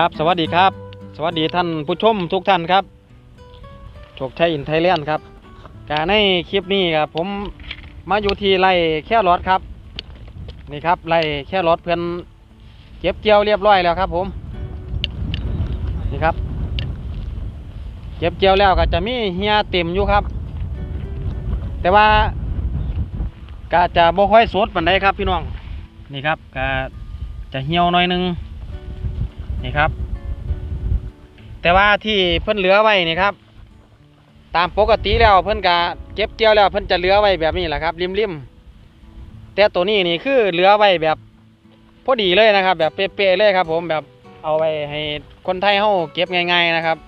ครับ สวัสดีครับ สวัสดีท่านผู้ชมทุกท่านครับโชคชัยอินไทยแลนด์ครับการในคลิปนี้ครับผมมาอยู่ที่ไร่แค่รถครับ นี่ครับไร่แค่รถเพื่อนเก็บเกี่ยวเรียบร้อยแล้วครับ ผม นี่ครับ เก็บเกี่ยวแล้วก็จะมีเฮียเต็มอยู่ครับ แต่ว่าก็จะบ่ค่อยสดปานใดครับ พี่น้องนี่ครับก็จะเหี่ยวหน่อยหนึง นี่ครับ แต่ว่าที่เพิ่นเหลือไว้นี่ครับ ตามปกติแล้วเพิ่นกะเก็บเกี่ยวแล้วเพิ่นจะเหลือไว้แบบนี้แหละครับ ริมๆแต่ตัวนี้นี่คือเหลือไว้แบบพอดีเลยนะครับ แบบเป๊ะๆเลยครับ ผมแบบเอาไว้ให้คนไทยเฮาเก็บง่ายๆนะครับ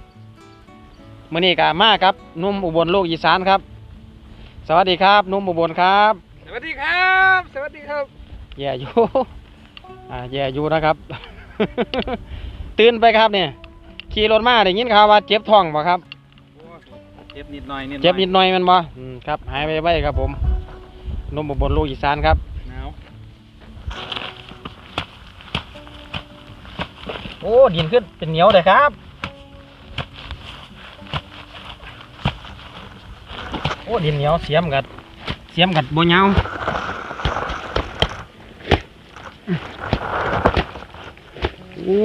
มื้อนี้ก็มาครับหนุ่มอุบลลูกอีสานครับ สวัสดีครับหนุ่มอุบลครับ สวัสดีครับ สวัสดีครับ แย่อยู่ อ่าแย่อยู่นะครับ ตื่นไปครับเนี่ยขี่รถมาได้ยินข่าวว่าเจ็บท้องบ่ครับ เจ็บนิดหน่อยนิดหน่อยเจ็บนิดหน่อยแมันบ่อืมครับหายไปไว้ครับผมนมบนลูกอีสานครับหนาวโอ้ดินขึ้นเป็นเหนียวเลยครับ โอ้ดินเหนียวเสียมกัดเสียมกัดบ่เหนียวโอ้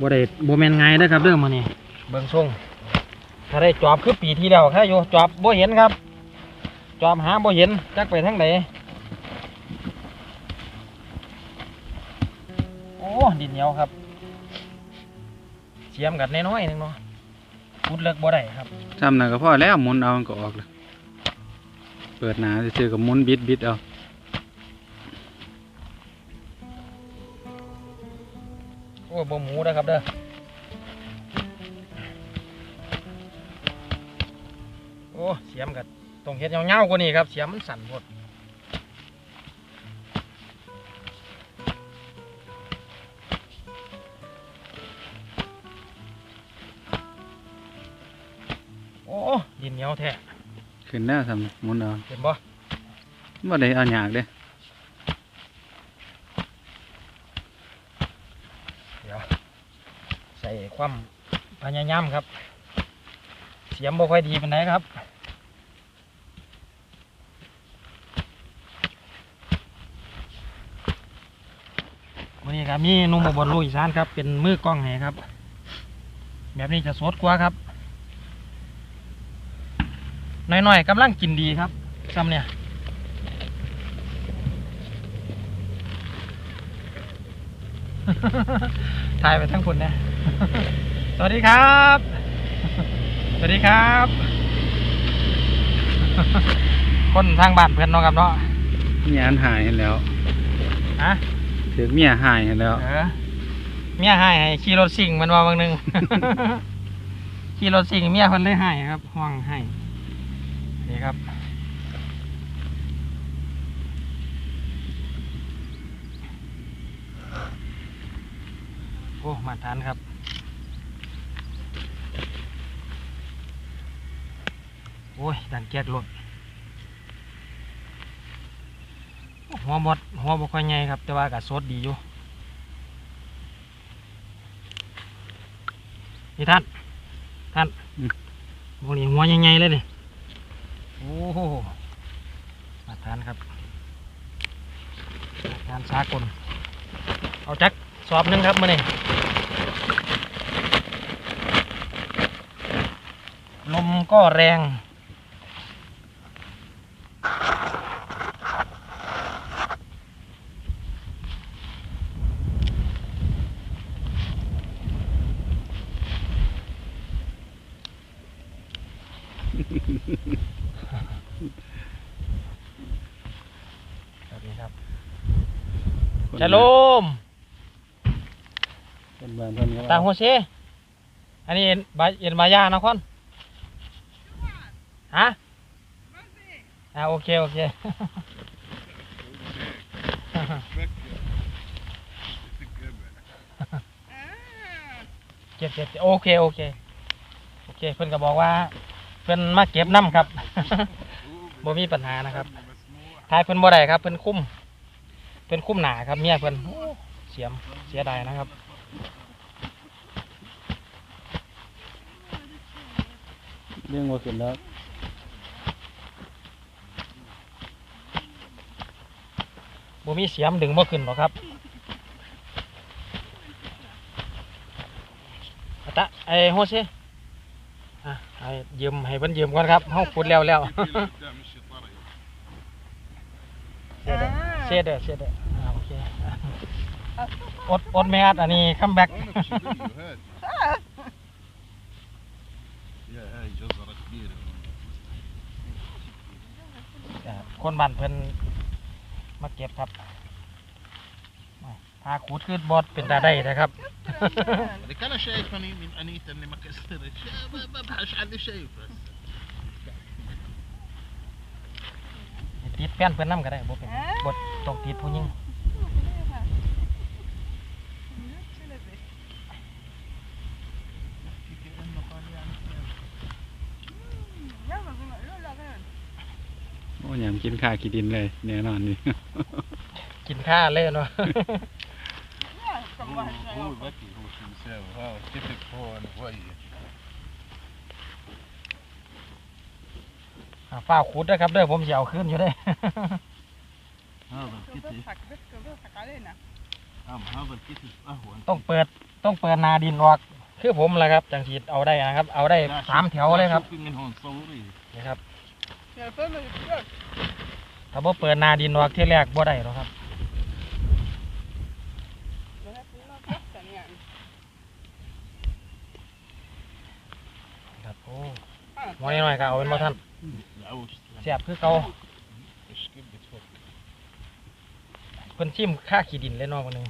บ่ได้บ่แม่นไงายเด้อครับเรื่องมื้อนี้เบิ่งทรงถ้าได้จอบคือปีที่แล้วครับอยู่จอบบ่เห็นครับ จอบหาบ่เห็นจักไปทางไหนโอ้ดินเหนียวครับเสียมกัดน้อยๆหนึงเนาะพุดเลิกบ่ได้ครับทำนั่นก็พอแล้วหมุนเอามันก็ออกเลยเปิดหนาซื่อๆกับหมุนบิดบิดเอา บหมูนะครับเด้อโอ้เสียมกัดตรงเฮ็ดเงาๆกว่านี้ครับ เสียมมันสั่นหมดโอ้ดินเหนียวแท้ขึ้นแล้วทำมุนเอาเห็นบ่บ่ได้เอาหยากเด้เดี๋ยวใส่ความพยายามครับ เสียมบ่ค่อยดีเป็นไดครับวันนี้ครับมีนุ่มบนลูกอีสานครับ เป็นมือกล้องให้ครับ แบบนี้จะสดกว่าครับน้อยๆกำลังกินดีครับซ้ำเนี่ย ถ่ายไปทั้งคนนะ สวัสดีครับ สวัสดีครับ คนทางบ้านเพื่อนเนาะครับเนาะเมียอันหายแล้วฮะถือเมียหายแล้วเออเมียให้ให้ขี่รถสิ่งมันว่าบางหนึง ขี่รถสิ่งเมียคนเลยให้ครับห้องให้นี่ครับ โอ้มาทานครับโอ้ยดันแก๊สรถหัวบดหัวบ่ค่อยใหญ่ครับ แต่ว่าก็สดดีอยู่นี่ท่านท่านพวกนี้หัวใหญ่ๆเลยนี่โอ้โหมาทานครับมาทานสากลเอาจักสอบหนึงครับมื่อนี้ลม ก็แรงแบบนี้ครับชะโลมคนบ้านเพิ่นก็ตาหัวเชอันนี้เอ็นบาเอ็นบายานะคอน ฮะอ่าโอเค โอเค เก็บเก็บโอเค โอเค โอเค เพื่อนก็บอกว่า เพื่อนมาเก็บน้ำครับบ่มีปัญหานะครับท้ายเพื่อนบ่ได้ครับ เพื่อนคุ้ม เพื่อนคุ้มหนาครับเมียเพื่อนเสียมเสียดายนะครับเรื่องว่าเสร็จแล้ว บ่มีเสียมดึงบ่ขึ้นหรอกครับอะตะไอ้โฮเซอ่ะให้ยืมให้เพิ่นยืมก่อนครับเฮาขุดแล้วแล้ว เสียเด้อเสียเด้ออ่าโอเคอ่ะอดอดแมสอันนี้คัมแบ็ก يا هاي جزرة كبيرة คนบ้านเพิ่น มาเก็บครับพาขูดขึ้นบอดเป็นตาได้นะครับ لك انا شايف اني من انيتا اني ما كسرت شا- ما ما بحش عندي شايف بس ติดแฟนเพิ่นนํก็ได้บ่เป็นไรบดต้องติดผู้หญิง โอ้ยามกินข้ากินดินเลยแน่นอนนี่ กินข้าเล่นว่าฝ้าคุดนะครับเด้อผมจะเยวขึ้นอยู่ได้ต้องเปิดต้องเปิดนาดินออก คือผมแหละครับจังทีเอาได้นะครับ เอาได้สามแถวเลยครับนะครับ ถ้นว่ถ้าบ่เปิดนาดินออกที่แรกบ่ได้หรอครับ เดี๋ยวให้พี่น้อยครับโอ้หมอน้อยๆก็เอาเป็นบ่ท่านเสียบคือเกาเพิ่นชิมค่าขีดดินเล่นนอกมื้อนึง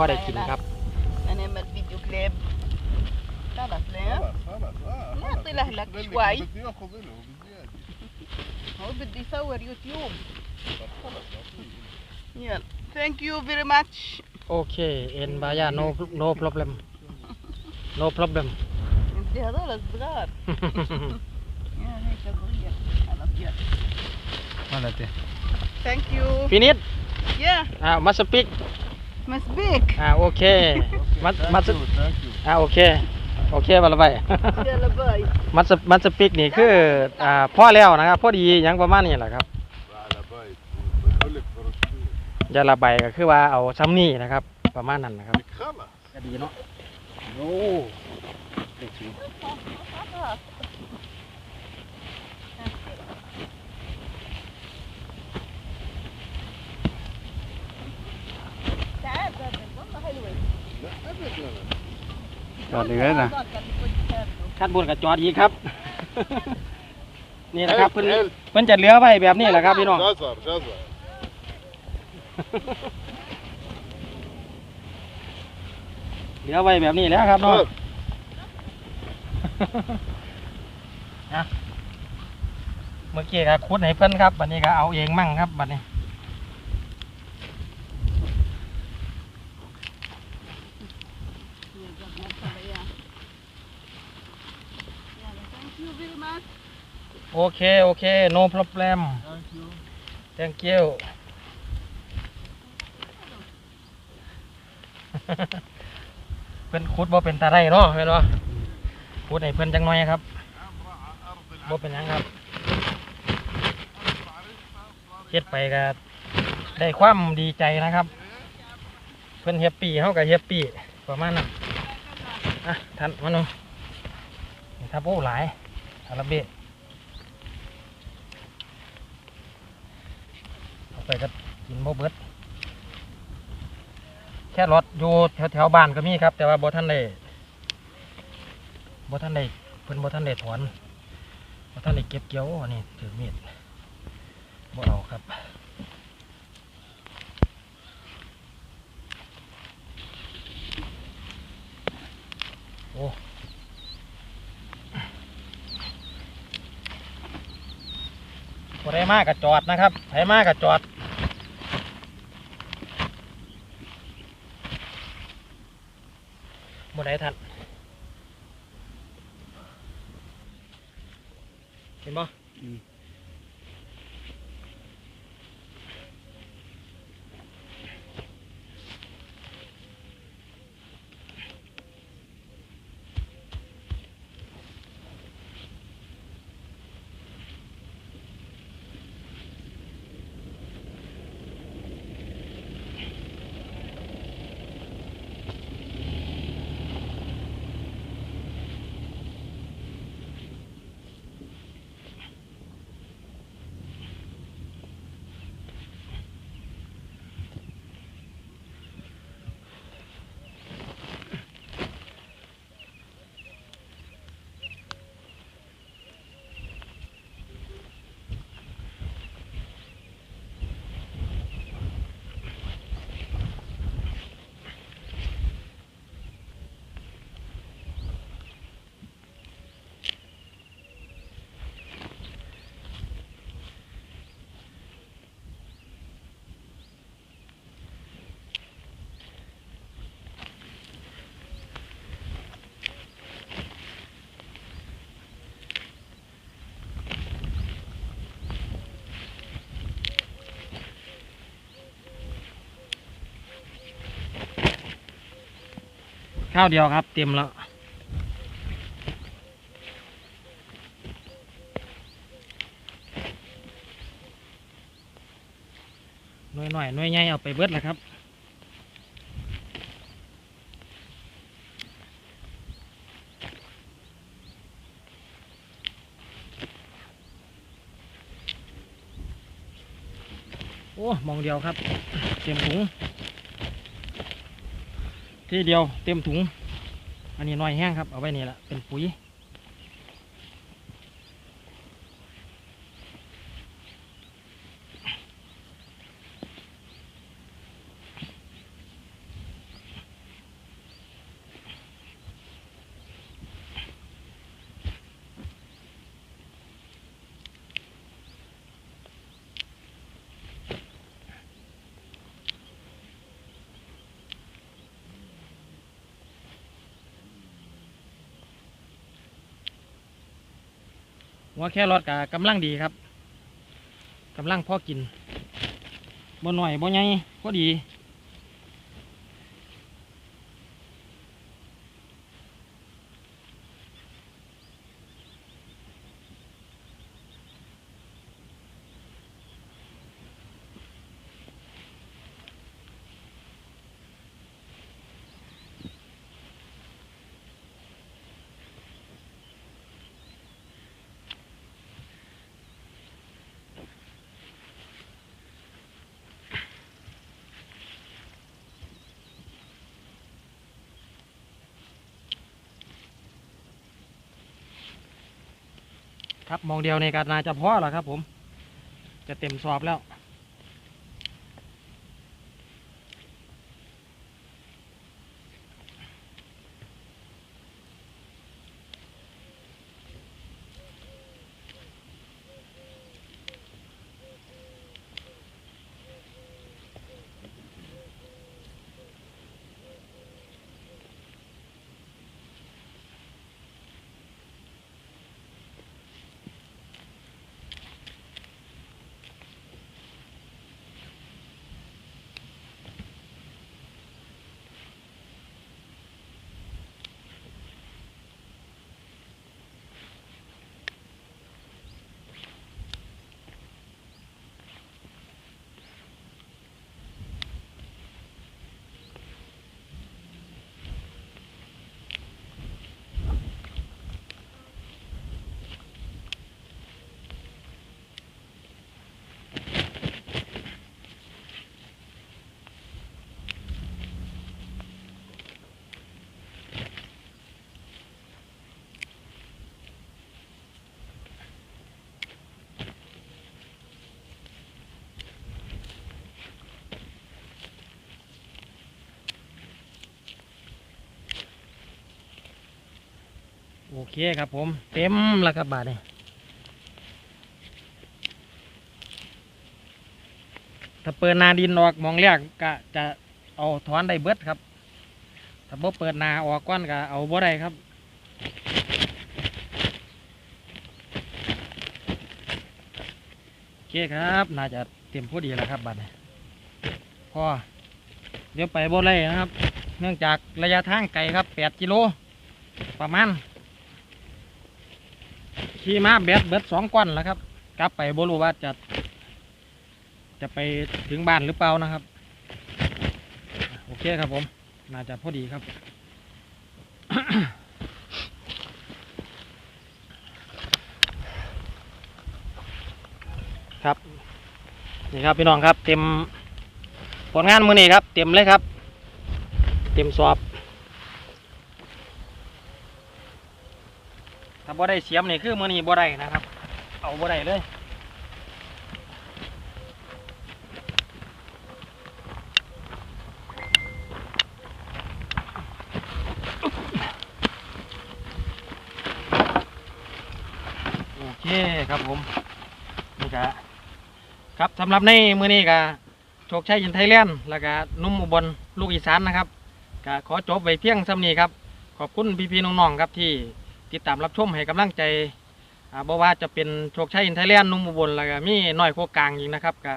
อได้กินครับ هنعمل فيديو كليب خلاص لا خلاص خلاص اه لا خلاص. تلهلك بدك- شوي. بدي ياخذ له بزياده هو بده يصور يوتيوب طب خلص اعطيه يلا ثانك يو فيري ماتش โอเค เอ็นบายา no no problem no problem بدي هذول الصغار يا هيك صغير خلاص يلا นั่นแหละเต้ ثانك يو ฟินิช يا อ่ามาสปิก مسبيك อ่าโอเค มัดมัด ثانك يو ثانك يو อ่าโอเค โอเคบาละไป يلا باي มัดสมัดสปิกนี่คืออ่าพ่อแล้วนะครับพอดีหยังประมาณนี้แหละครับ على بايت بقول لك برشلونه ยาละใบก็คือว่าเอาซ้ำนี่นะครับ ประมาณนั้นนะครับ خلص ก็ดีเนาะ โอ้เด็กสูง จอดอีกแล้วนะขัดบุญกับจอดอีครับ นี่แหละครับเพิ่นเพิ่นจะเลื้อไว้แบบนี้แหละครับพี่น้องเลือไว้แบบนี้แล้วครับน้องเมื่อกี้ก็คุดให้เพิ่นครับบัดนี้ก็เอาเองมั่งครับบัดนี้ โอเคโอเค no problem แตงเกียวเพื่อนคุดบ่เป็นตาได้เนาะเห็นบ่คุดไห้เพื่อนจังน้อยครับบ่เป็นยังครับเฮ็ดไปก็ได้ความดีใจนะครับ เพื่อนเฮปปี้เฮากับเฮปปี้ประมาณนั้นอะทันมาหนูถ้าโป้หลายอาราเบะ ไปก็กินบ่เบิดแค่รถอยู่แถวแถวบ้านก็มีครับ แต่ว่าบ่ท่านได้บ่ท่านได้เพิ่นบ่ท่านได้ถอนบ่ท่านได้เก็บเกี่ยวอันนี้ถือมีดบ่เอาครับโอ้บ่ได้มากกับจอดนะครับไผมากกับจอด บ่ได้ทันเห็นบ่ ข้าวเดียวครับ เต็มแล้วหน่วยหน่อยหน่วยใหญ่เอาไปเบิดแล้วครับโอ้ มองเดียวครับ เต็มถุง ทีเดียวเต็มถุง อันนี้น้อยแห้งครับ เอาไว้นี่แหละเป็นปุ๋ย หัวแค่รอดกับกำลังดีครับกำลังพอกินบ่หน่อยบ่ใหญ่พอดี ครับมองเดียวในการนาจะพอแล้วครับ ผม จะเต็มสอบแล้ว อเคครับผม เต็มแล้วครับบาทนี่ถ้าเปิดนาดินออกมองแรกก็จะเอาถอนได้เบิดครับ ถ้าบ่เปิดนาออกก้อนก็เอาบ่ได้ครับโอเคครับ น่าจะเต็มพอดีแล้วครับบัดนี้พอเดี๋ยวไปบ่ได้นะครับ เนื่องจากระยะทางไกลครับ 8 กิโล ประมาณ ขี่มาแบตเบิดสองก้อนแล้วครับ กลับไปบรู้ว่าจะจะไปถึงบ้านหรือเปล่านะครับ โอเคครับผม น่าจะพอดีครับ ครับ นี่ครับพี่น้องครับ เต็มผลงานมือนี้ครับ เต็มเลยครับ เต็มสอบ ถ้า บ่ได้เสียมนี่คือมือนี้บ่ได้นะครับ เอาบ่ได้เลยโอเคครับผมนี่ก็ครับสำหรับในมือนี้ก็โชคชัยยินไทยแลนด์แล้วก็นุ่มอุบลลูกอีสานนะครับก็ขอจบไว้เพียงซ้ำนีครับ ขอบคุณพี่ๆน้องๆครับที่ ติดตามรับชมให้กำลังใจอ่าบ่ว่าจะเป็นโชคชัยอินไทยแลนด์นุ่มอุบลแล้วก็มีน้อยโคกลางอีกนะครับก็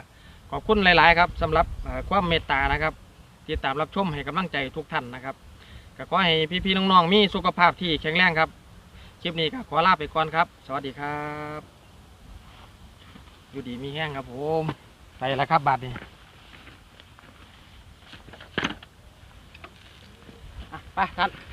ขอบคุณหลาย ๆ ครับสำหรับความเมตตานะครับติดตามรับชมให้กำลังใจทุกท่านนะครับก็ขอให้พี่ๆน้องๆมีสุขภาพที่แข็งแรงครับ คลิปนี้ก็ขอลาไปก่อนครับ สวัสดีครับ อยู่ดีมีแห้งครับผมไปแล้วครับบัตรนี่ไปครับ